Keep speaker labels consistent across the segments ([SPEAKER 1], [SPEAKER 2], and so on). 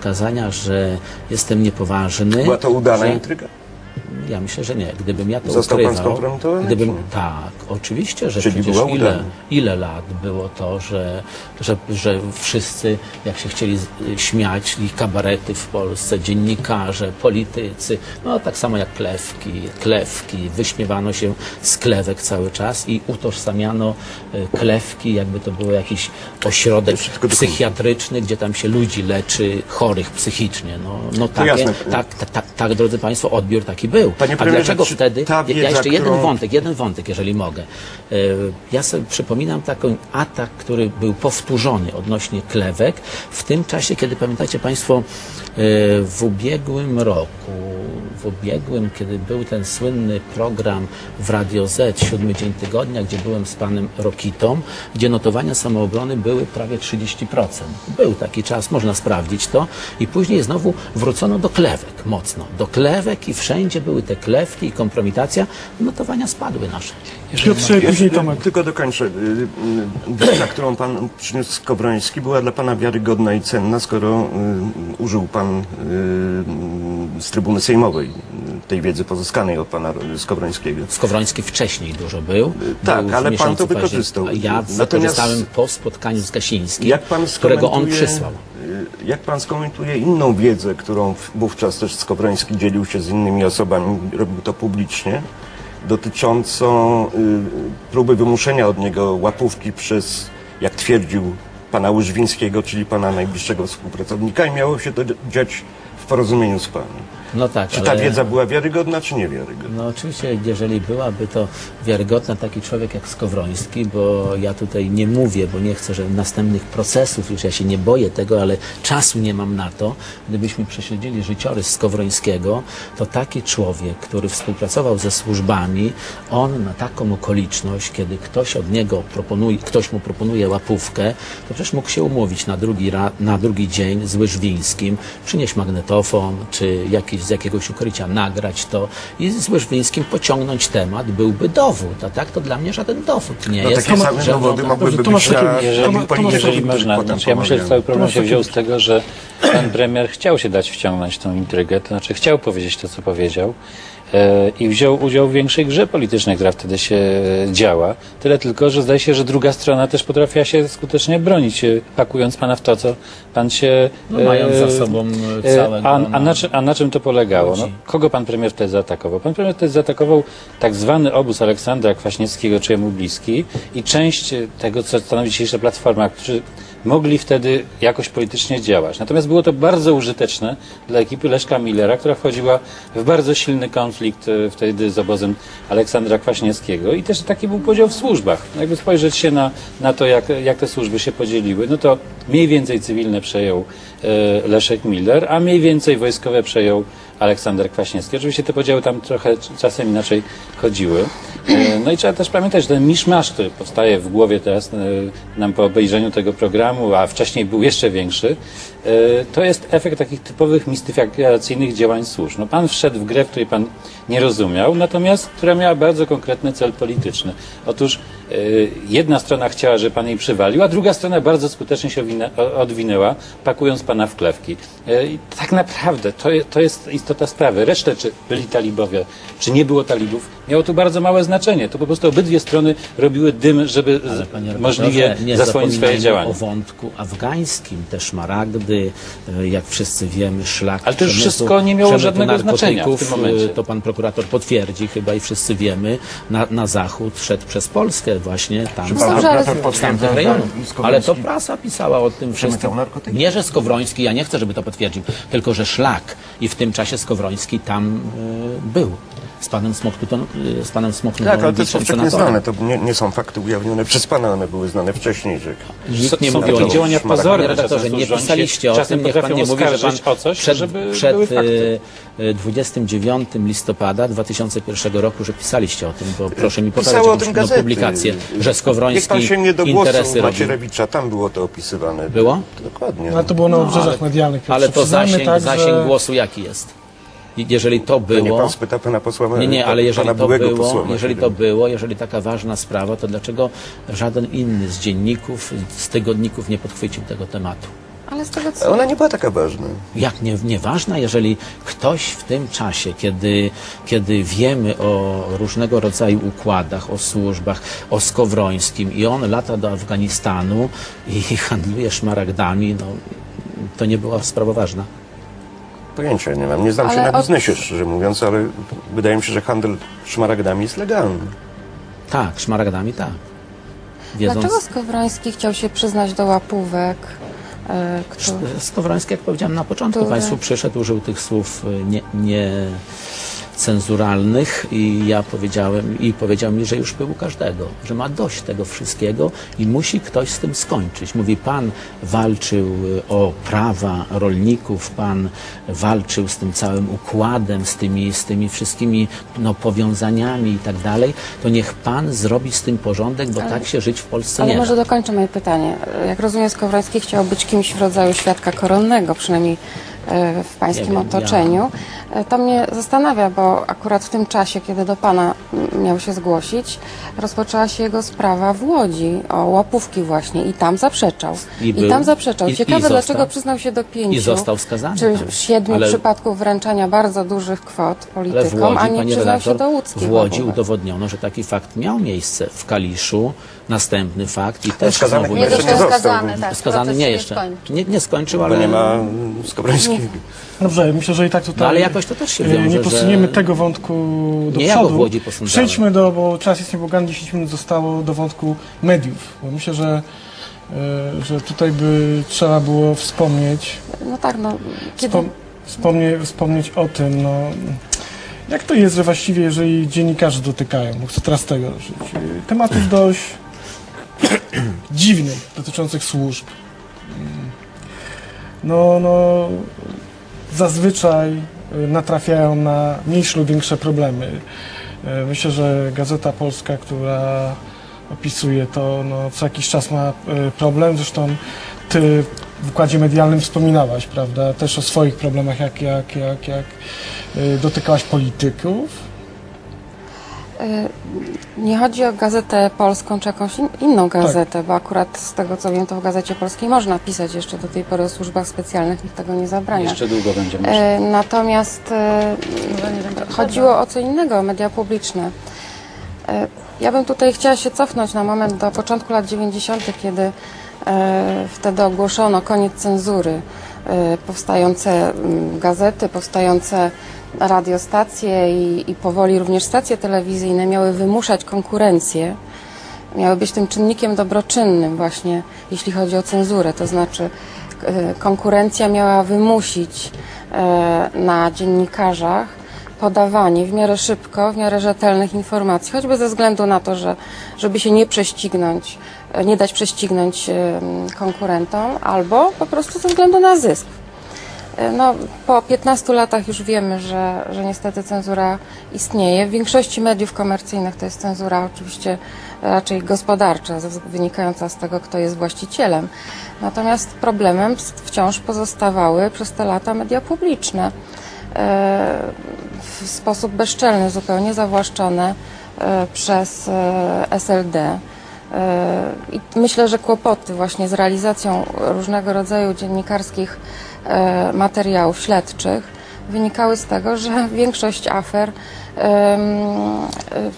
[SPEAKER 1] Kazania, że jestem niepoważny.
[SPEAKER 2] Była to udana
[SPEAKER 1] że...
[SPEAKER 2] intryga?
[SPEAKER 1] Ja myślę, że nie. Gdybym ja to
[SPEAKER 2] Został pan
[SPEAKER 1] ukrywał,
[SPEAKER 2] skompromitowany,
[SPEAKER 1] gdybym
[SPEAKER 2] czy nie?
[SPEAKER 1] tak, oczywiście, że
[SPEAKER 2] Czyli
[SPEAKER 1] przecież ile, ile lat było to, że, że, że wszyscy, jak się chcieli śmiać, kabarety w Polsce, dziennikarze, politycy, no tak samo jak klewki, klewki, wyśmiewano się z klewek cały czas i utożsamiano e, klewki, jakby to był jakiś ośrodek psychiatryczny, gdzie tam się ludzi leczy chorych psychicznie. No, no takie,
[SPEAKER 2] jasne.
[SPEAKER 1] tak, tak, tak, tak, drodzy Państwo, odbiór taki był.
[SPEAKER 2] Panie
[SPEAKER 1] A
[SPEAKER 2] premierze,
[SPEAKER 1] dlaczego
[SPEAKER 2] czy
[SPEAKER 1] wtedy?
[SPEAKER 2] ta wiedza,
[SPEAKER 1] ja jeszcze jeden
[SPEAKER 2] którą-
[SPEAKER 1] wątek, jeden wątek, jeżeli mogę. E, Ja sobie przypominam taki atak, który był powtórzony odnośnie klewek w tym czasie, kiedy pamiętacie Państwo e, w ubiegłym roku, w ubiegłym, kiedy był ten słynny program w Radio Z, siódmy dzień tygodnia, gdzie byłem z panem Rokitą, gdzie notowania samoobrony były prawie 30%. Był taki czas, można sprawdzić to. I później znowu wrócono do klewek mocno. Do klewek i wszędzie były te klewki i kompromitacja. Notowania spadły nasze.
[SPEAKER 3] Piotrze, później Tomek.
[SPEAKER 2] Tylko dokończę. Y, y, Wiedza, którą pan przyniósł z Kowroński, była dla pana wiarygodna i cenna, skoro y, użył pan y, z trybuny sejmowej y, tej wiedzy pozyskanej od pana Skowrońskiego.
[SPEAKER 1] Skowroński wcześniej dużo był.
[SPEAKER 2] tak,
[SPEAKER 1] był w
[SPEAKER 2] ale pan
[SPEAKER 1] miesiącu
[SPEAKER 2] to wykorzystał.
[SPEAKER 1] października. Ja
[SPEAKER 2] Natomiast-
[SPEAKER 1] wykorzystałem po spotkaniu z Gasińskim,
[SPEAKER 2] Jak pan
[SPEAKER 1] którego on
[SPEAKER 2] skomentuje-
[SPEAKER 1] przysłał.
[SPEAKER 2] Jak pan skomentuje inną wiedzę, którą wówczas też Skowroński dzielił się z innymi osobami, robił to publicznie, dotyczącą y, próby wymuszenia od niego łapówki przez, jak twierdził, pana Łyżwińskiego, czyli pana najbliższego współpracownika i miało się to dziać w porozumieniu z panem.
[SPEAKER 1] No tak,
[SPEAKER 2] Czy ta
[SPEAKER 1] ale-
[SPEAKER 2] wiedza była wiarygodna, czy niewiarygodna?
[SPEAKER 1] No oczywiście, jeżeli byłaby to wiarygodna taki człowiek jak Skowroński, bo ja tutaj nie mówię, bo nie chcę, że następnych procesów, już ja się nie boję tego, ale czasu nie mam na to. Gdybyśmy prześledzili życiorys Skowrońskiego, to taki człowiek, który współpracował ze służbami, on na taką okoliczność, kiedy ktoś od niego proponuje, ktoś mu proponuje łapówkę, to przecież mógł się umówić na drugi, ra, na drugi dzień z Łyżwińskim, przynieść magnetofon, czy jakiś, z jakiegoś ukrycia nagrać to i z Łyżwińskim pociągnąć temat, byłby dowód, a tak to dla mnie żaden dowód nie
[SPEAKER 2] No
[SPEAKER 1] jest.
[SPEAKER 2] takie same
[SPEAKER 1] że
[SPEAKER 2] dowody
[SPEAKER 1] no,
[SPEAKER 2] mogłyby
[SPEAKER 3] Dobrze,
[SPEAKER 2] być na jeżeli, jeżeli.
[SPEAKER 4] Można, znaczy ja myślę, że cały problem się wziął z tego, że pan premier chciał się dać wciągnąć tą intrygę, to znaczy chciał powiedzieć to, co powiedział i wziął udział w większej grze politycznej, która wtedy się e, działa. Tyle tylko, że zdaje się, że druga strona też potrafiła się skutecznie bronić, e, pakując pana w to, co pan się...
[SPEAKER 1] No, mając za
[SPEAKER 4] e,
[SPEAKER 1] sobą
[SPEAKER 4] e,
[SPEAKER 1] całe
[SPEAKER 4] A, a, na, czym- a na czym to polegało? No, kogo pan premier wtedy zaatakował? Pan premier wtedy zaatakował tak zwany obóz Aleksandra Kwaśniewskiego, czy jemu bliski i część e, tego, co stanowi dzisiejsza Platforma, którzy mogli wtedy jakoś politycznie działać. Natomiast było to bardzo użyteczne dla ekipy Leszka Millera, która wchodziła w bardzo silny konflikt e, wtedy z obozem Aleksandra Kwaśniewskiego i też taki był podział w służbach. Jakby spojrzeć się na, na to, jak, jak te służby się podzieliły, no to mniej więcej cywilne przejął e, Leszek Miller, a mniej więcej wojskowe przejął Aleksander Kwaśniewski. Oczywiście te podziały tam trochę czasem inaczej chodziły. E, No i trzeba też pamiętać, że ten miszmasz, który powstaje w głowie teraz e, nam po obejrzeniu tego programu, a wcześniej był jeszcze większy, e, to jest efekt takich typowych mistyfikacyjnych działań służb. No pan wszedł w grę, której pan nie rozumiał, natomiast która miała bardzo konkretny cel polityczny. Otóż jedna strona chciała, żeby pan jej przywalił, a druga strona bardzo skutecznie się odwinęła, pakując pana w klewki. I tak naprawdę to, to jest istota sprawy. Resztę, czy byli talibowie, czy nie było talibów, miało tu bardzo małe znaczenie. To po prostu obydwie strony robiły dym, żeby
[SPEAKER 1] Ale
[SPEAKER 4] możliwie
[SPEAKER 1] nie
[SPEAKER 4] zasłonić swoje działania.
[SPEAKER 1] o wątku afgańskim, te szmaragdy, e, jak wszyscy wiemy, szlak
[SPEAKER 4] Ale to już wszystko nie miało żadnego znaczenia w
[SPEAKER 1] narkotyków,
[SPEAKER 4] tym momencie.
[SPEAKER 1] e, To pan prokurator potwierdzi chyba i wszyscy wiemy, na, na zachód szedł przez Polskę właśnie tam
[SPEAKER 2] pan prokurator. Skowroński
[SPEAKER 1] Ale to prasa pisała o tym wszystkim. Nie, że Skowroński, ja nie chcę, żeby to potwierdził, tylko że szlak i w tym czasie Skowroński tam e, był. Z panem Smoktuton, e, z panem Smoktutonem,
[SPEAKER 2] Tak, ale to jest
[SPEAKER 1] senatorem.
[SPEAKER 2] znane. To nie, nie są fakty ujawnione przez pana, one były znane wcześniej, że
[SPEAKER 1] Nikt nie
[SPEAKER 4] Są
[SPEAKER 1] mówił o
[SPEAKER 4] takie działania pozorne.
[SPEAKER 1] Panie redaktorze, nie pisaliście o tym, niech pan nie mówi, że pan
[SPEAKER 4] o coś,
[SPEAKER 1] przed,
[SPEAKER 4] żeby
[SPEAKER 1] przed
[SPEAKER 4] były fakty.
[SPEAKER 1] e, e, 29 listopada 2001 roku, że pisaliście o tym, bo proszę mi pokazać
[SPEAKER 2] Pisało o
[SPEAKER 1] jakąś
[SPEAKER 2] tym
[SPEAKER 1] no,
[SPEAKER 2] gazety.
[SPEAKER 1] publikację, że
[SPEAKER 2] Niech pan
[SPEAKER 1] Skowroński
[SPEAKER 2] się nie do
[SPEAKER 1] interesy
[SPEAKER 2] głosu
[SPEAKER 1] robił.
[SPEAKER 2] Macierewicza, tam było to opisywane.
[SPEAKER 1] Było?
[SPEAKER 2] Dokładnie.
[SPEAKER 3] No, ale to było na obrzeżach medialnych. Piotrze.
[SPEAKER 1] Ale to
[SPEAKER 3] Przyznajmy
[SPEAKER 1] zasięg,
[SPEAKER 3] tak,
[SPEAKER 1] zasięg
[SPEAKER 3] że...
[SPEAKER 1] głosu jaki jest? Jeżeli to
[SPEAKER 2] To nie
[SPEAKER 1] było...
[SPEAKER 2] pan spyta pana posła
[SPEAKER 1] Nie, nie, ale jeżeli
[SPEAKER 2] pana
[SPEAKER 1] to było,
[SPEAKER 2] posła
[SPEAKER 1] jeżeli to było, jeżeli taka ważna sprawa, to dlaczego żaden inny z dzienników, z tygodników nie podchwycił tego tematu?
[SPEAKER 5] Ale z tego co...
[SPEAKER 2] Ona nie była taka ważna.
[SPEAKER 1] Jak nie, nieważna, jeżeli ktoś w tym czasie, kiedy, kiedy wiemy o różnego rodzaju układach, o służbach, o Skowrońskim i on lata do Afganistanu i handluje szmaragdami, no, to nie była sprawa ważna.
[SPEAKER 2] Pojęcia nie mam. Nie znam się
[SPEAKER 5] Ale
[SPEAKER 2] na
[SPEAKER 5] od-
[SPEAKER 2] biznesie, szczerze mówiąc, ale wydaje mi się, że handel szmaragdami jest legalny.
[SPEAKER 1] Tak, szmaragdami tak. Wiedząc,
[SPEAKER 5] Dlaczego Skowroński chciał się przyznać do łapówek? e, Kto...
[SPEAKER 1] Skowroński, jak powiedziałem na początku,
[SPEAKER 5] Które-
[SPEAKER 1] Państwu przyszedł, użył tych słów y, nie, nie cenzuralnych i ja powiedziałem, i powiedział mi, że już był u każdego, że ma dość tego wszystkiego i musi ktoś z tym skończyć. Mówi, pan walczył y, o prawa rolników, pan walczył z tym całym układem, z tymi, z tymi wszystkimi no, powiązaniami i tak dalej, to niech pan zrobi z tym porządek, bo tak się żyć w Polsce
[SPEAKER 5] Ale
[SPEAKER 1] nie
[SPEAKER 5] może
[SPEAKER 1] da.
[SPEAKER 5] dokończę moje pytanie. Jak rozumiem, Skowroński chciał być kimś w rodzaju świadka koronnego, przynajmniej e, w pańskim
[SPEAKER 1] wiem,
[SPEAKER 5] otoczeniu. E, To mnie zastanawia, bo akurat w tym czasie, kiedy do pana miał się zgłosić, rozpoczęła się jego sprawa w Łodzi o łapówki właśnie i tam zaprzeczał.
[SPEAKER 1] I
[SPEAKER 5] I,
[SPEAKER 1] był-
[SPEAKER 5] tam zaprzeczał.
[SPEAKER 1] i- i
[SPEAKER 5] Ciekawe,
[SPEAKER 1] został-
[SPEAKER 5] dlaczego przyznał się do pięciu.
[SPEAKER 1] i został skazany
[SPEAKER 5] Czy
[SPEAKER 1] tam.
[SPEAKER 5] siedmiu
[SPEAKER 1] Ale-
[SPEAKER 5] przypadków wręczania bardzo dużych kwot
[SPEAKER 1] Ale w
[SPEAKER 5] politykom,
[SPEAKER 1] Łodzi,
[SPEAKER 5] a nie
[SPEAKER 1] panie
[SPEAKER 5] przyznał się
[SPEAKER 1] redaktor,
[SPEAKER 5] do łódzkich
[SPEAKER 1] w Łodzi
[SPEAKER 5] łapówek.
[SPEAKER 1] udowodniono, że taki fakt miał miejsce. W Kaliszu następny fakt i też
[SPEAKER 2] skazany
[SPEAKER 1] znowu
[SPEAKER 6] Nie
[SPEAKER 2] jeszcze nie
[SPEAKER 6] został skazany, tak.
[SPEAKER 1] skazany
[SPEAKER 6] proces
[SPEAKER 1] nie
[SPEAKER 6] się
[SPEAKER 1] jeszcze.
[SPEAKER 6] skończył.
[SPEAKER 1] Nie, nie skończył,
[SPEAKER 2] Bo
[SPEAKER 1] ale
[SPEAKER 2] nie ma Skowrońskiego.
[SPEAKER 3] Dobrze, myślę, że i tak tutaj
[SPEAKER 1] No, ale jakoś to też się
[SPEAKER 3] e,
[SPEAKER 1] wiąże,
[SPEAKER 3] nie posuniemy
[SPEAKER 1] że-
[SPEAKER 3] tego wątku do
[SPEAKER 1] Nie ja go
[SPEAKER 3] przodu.
[SPEAKER 1] w Łodzi.
[SPEAKER 3] Przejdźmy do, bo czas jest niebogany, 10 minut zostało do wątku mediów. Bo myślę, że, e, że tutaj by trzeba było wspomnieć,
[SPEAKER 5] No tak, no. Kiedy...
[SPEAKER 3] wspom, wspomnie, wspomnieć o tym, no, jak to jest, że właściwie jeżeli dziennikarze dotykają, bo chcę teraz tego ruszyć, e, tematów dość dziwnych, dotyczących służb. No, no, zazwyczaj natrafiają na mniejsze lub większe problemy. Y, Myślę, że Gazeta Polska, która opisuje to, no, co jakiś czas ma y, problem. Zresztą ty w układzie medialnym wspominałaś, prawda, też o swoich problemach, jak, jak, jak, jak y, dotykałaś polityków.
[SPEAKER 5] Y, Nie chodzi o gazetę polską czy jakąś in, inną gazetę, bo akurat z tego co wiem, to w Gazecie Polskiej można pisać jeszcze do tej pory o służbach specjalnych, nikt tego nie zabrania.
[SPEAKER 4] Jeszcze długo będzie można.
[SPEAKER 5] E, Natomiast e, chodziło o co innego, o media publiczne. E, Ja bym tutaj chciała się cofnąć na moment do początku lat 90., kiedy e, wtedy ogłoszono koniec cenzury. E, Powstające mm, gazety, powstające radiostacje i, i powoli również stacje telewizyjne miały wymuszać konkurencję miały być tym czynnikiem dobroczynnym właśnie, jeśli chodzi o cenzurę. To znaczy e, konkurencja miała wymusić e, na dziennikarzach podawanie w miarę szybko, w miarę rzetelnych informacji, choćby ze względu na to, że żeby się nie prześcignąć, e, nie dać prześcignąć konkurentom, albo po prostu ze względu na zysk. E, No, po 15 latach już wiemy, że, że niestety cenzura istnieje. W większości mediów komercyjnych to jest cenzura oczywiście raczej gospodarcza, wynikająca z tego, kto jest właścicielem. Natomiast problemem wciąż pozostawały przez te lata media publiczne. E, W sposób bezczelny, zupełnie zawłaszczone e, przez e, SLD. E, I myślę, że kłopoty właśnie z realizacją różnego rodzaju dziennikarskich e, materiałów śledczych wynikały z tego, że większość afer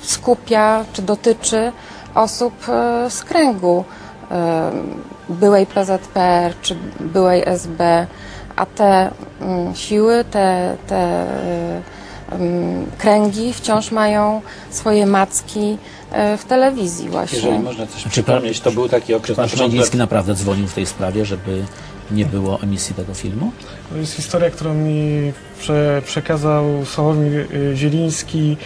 [SPEAKER 5] skupia czy dotyczy osób e, z kręgu byłej PZPR czy byłej SB, a te mm, siły, te, te kręgi wciąż mają swoje macki e, w telewizji właśnie.
[SPEAKER 4] Jeżeli można coś
[SPEAKER 1] Czy
[SPEAKER 4] przypomnieć, to był taki okres
[SPEAKER 1] Pan
[SPEAKER 4] na początku
[SPEAKER 1] Szymański
[SPEAKER 4] lat
[SPEAKER 1] naprawdę dzwonił w tej sprawie, żeby nie było emisji tego filmu?
[SPEAKER 3] To jest historia, którą mi prze, przekazał Sławomir y, Zieliński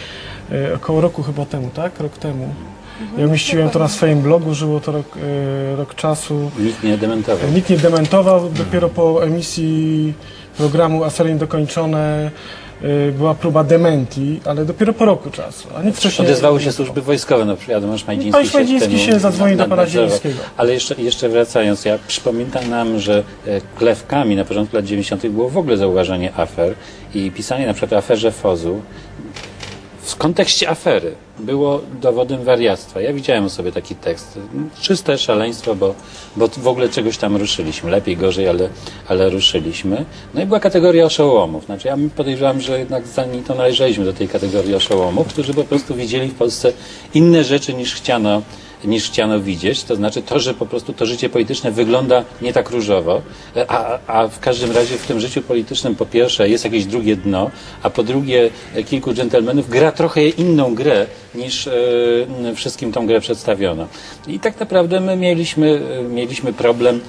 [SPEAKER 3] y, około roku chyba temu, tak? Rok temu. Ja umieściłem to na swoim blogu, żyło to rok, rok czasu.
[SPEAKER 4] nikt nie dementował.
[SPEAKER 3] Nikt nie dementował, dopiero po emisji programu Afery Niedokończone y, była próba dementi, ale dopiero po roku czasu, a nikt wcześniej...
[SPEAKER 4] Odezwały się służby wojskowe, na przykład Adamusz Majdziński
[SPEAKER 3] Pan Majdziński
[SPEAKER 4] temu
[SPEAKER 3] się zadzwonił do pana
[SPEAKER 4] nadzorował.
[SPEAKER 3] Zielińskiego.
[SPEAKER 4] Ale jeszcze, jeszcze wracając, ja przypominam nam, że e, klewkami na początku lat 90. było w ogóle zauważenie afer i pisanie na przykład o aferze Fozu w kontekście afery było dowodem wariactwa. Ja widziałem sobie taki tekst. Czyste szaleństwo, bo, bo w ogóle czegoś tam ruszyliśmy. Lepiej, gorzej, ale, ale ruszyliśmy. No i była kategoria oszołomów. Znaczy ja podejrzewam, że jednak zanim to należeliśmy do tej kategorii oszołomów, którzy po prostu widzieli w Polsce inne rzeczy niż chciano niż chciano widzieć, to znaczy to, że po prostu to życie polityczne wygląda nie tak różowo, a, a w każdym razie w tym życiu politycznym po pierwsze jest jakieś drugie dno, a po drugie e, kilku dżentelmenów gra trochę inną grę niż e, wszystkim tą grę przedstawiono. I tak naprawdę my mieliśmy, e, mieliśmy problem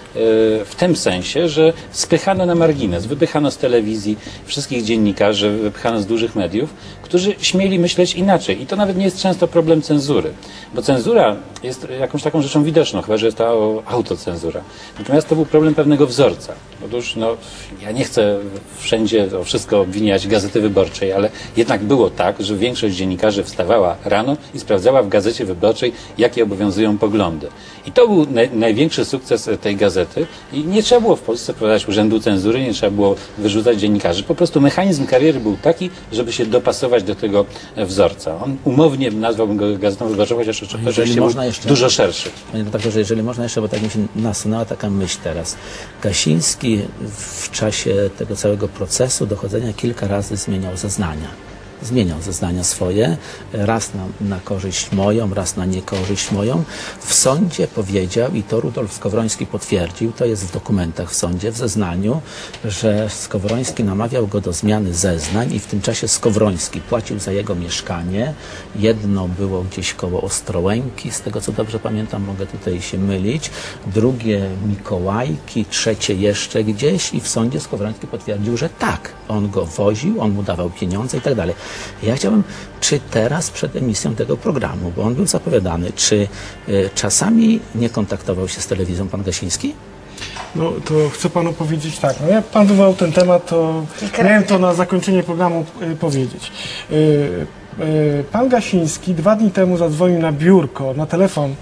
[SPEAKER 4] w tym sensie, że spychano na margines, wypychano z telewizji wszystkich dziennikarzy, wypychano z dużych mediów, którzy śmieli myśleć inaczej. I to nawet nie jest często problem cenzury, bo cenzura jest jakąś taką rzeczą widoczną, chyba że jest to autocenzura. Natomiast to był problem pewnego wzorca. Otóż no, ja nie chcę wszędzie o wszystko obwiniać Gazety Wyborczej, ale jednak było tak, że większość dziennikarzy wstawała rano i sprawdzała w Gazecie Wyborczej, jakie obowiązują poglądy. I to był naj, największy sukces tej gazety i nie trzeba było w Polsce wprowadzać urzędu cenzury, nie trzeba było wyrzucać dziennikarzy. Po prostu mechanizm kariery był taki, żeby się dopasować do tego wzorca. On umownie nazwałbym go Gazetą Wyborczą, chociaż oczywiście
[SPEAKER 1] można
[SPEAKER 4] był
[SPEAKER 1] jeszcze-
[SPEAKER 4] dużo szerszy.
[SPEAKER 1] Panie redaktorze, jeżeli można jeszcze, bo tak mi się nasunęła taka myśl teraz. Gasiński w czasie tego całego procesu dochodzenia kilka razy zmieniał zeznania. Zmieniał zeznania swoje, raz na, na korzyść moją, raz na niekorzyść moją. W sądzie powiedział, i to Rudolf Skowroński potwierdził, to jest w dokumentach w sądzie, w zeznaniu, że Skowroński namawiał go do zmiany zeznań i w tym czasie Skowroński płacił za jego mieszkanie. Jedno było gdzieś koło Ostrołęki, z tego co dobrze pamiętam, mogę tutaj się mylić. Drugie Mikołajki, trzecie jeszcze gdzieś i w sądzie Skowroński potwierdził, że tak, on go woził, on mu dawał pieniądze i tak dalej. Ja chciałbym, czy teraz przed emisją tego programu, bo on był zapowiadany, czy y, czasami nie kontaktował się z telewizją pan Gasiński?
[SPEAKER 3] No to chcę panu powiedzieć tak, no jak pan wywołał ten temat, to miałem to na zakończenie programu y, powiedzieć. Y, y, pan Gasiński dwa dni temu zadzwonił na biurko, na telefon,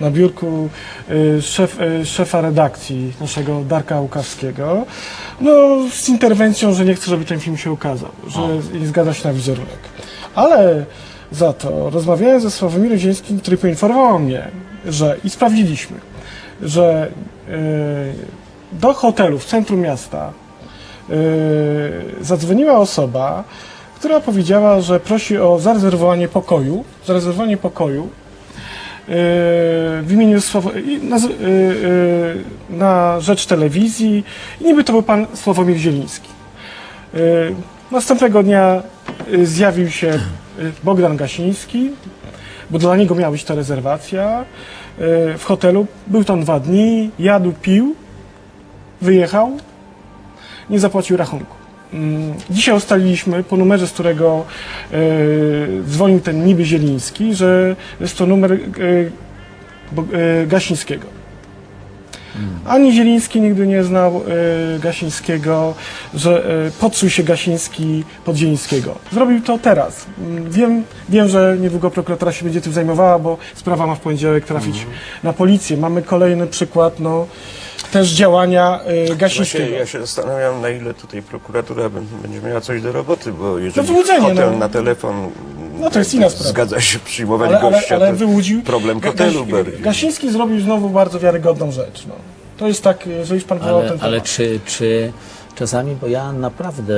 [SPEAKER 3] na biurku y, szef, y, szefa redakcji naszego Darka Łukawskiego, no z interwencją, że nie chce, żeby ten film się ukazał, że nie zgadza się na wizerunek. Ale za to rozmawiałem ze Sławomirem Zięskim, który poinformował mnie, że i sprawdziliśmy, że y, do hotelu w centrum miasta zadzwoniła osoba, która powiedziała, że prosi o zarezerwowanie pokoju, zarezerwowanie pokoju w imieniu na, y, y, na rzecz telewizji i niby to był pan Sławomir Zieliński. Następnego dnia zjawił się Bogdan Gasiński, bo dla niego miała być ta rezerwacja w hotelu. Był tam dwa dni, jadł, pił, wyjechał, nie zapłacił rachunku. Mm, Dzisiaj ustaliliśmy po numerze, z którego y, dzwonił ten niby Zieliński, że jest to numer Bo- y, Gasińskiego. Ani Zieliński nigdy nie znał Gasińskiego, że podszył się Gasiński pod Zielińskiego. Zrobił to teraz. Mm, Wiem, wiem, że niedługo prokuratura się będzie tym zajmowała, bo sprawa ma w poniedziałek trafić na policję. Mamy kolejny przykład no, też działania y,
[SPEAKER 2] Właśnie ja się zastanawiam, na ile tutaj prokuratura b- będzie miała coś do roboty, bo jeżeli
[SPEAKER 3] wyłudzenie,
[SPEAKER 2] hotel
[SPEAKER 3] no.
[SPEAKER 2] na telefon
[SPEAKER 3] No to jest inna sprawa.
[SPEAKER 2] zgadza się przyjmować
[SPEAKER 3] Ale, ale,
[SPEAKER 2] gościa,
[SPEAKER 3] ale
[SPEAKER 2] to
[SPEAKER 3] wyłudził.
[SPEAKER 2] problem
[SPEAKER 3] Ga-
[SPEAKER 2] hotelu
[SPEAKER 3] Gasi-. Gasiński zrobił znowu bardzo wiarygodną rzecz. No. To jest tak, jeżeli już pan wywołał
[SPEAKER 1] Ale,
[SPEAKER 3] ten
[SPEAKER 1] ale
[SPEAKER 3] temat.
[SPEAKER 1] czy, czy czasami, bo ja naprawdę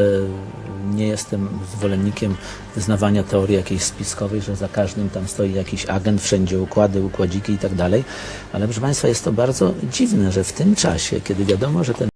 [SPEAKER 1] nie jestem zwolennikiem wyznawania teorii jakiejś spiskowej, że za każdym tam stoi jakiś agent, wszędzie układy, układziki i tak dalej, ale proszę Państwa, jest to bardzo dziwne, że w tym czasie, kiedy wiadomo, że ten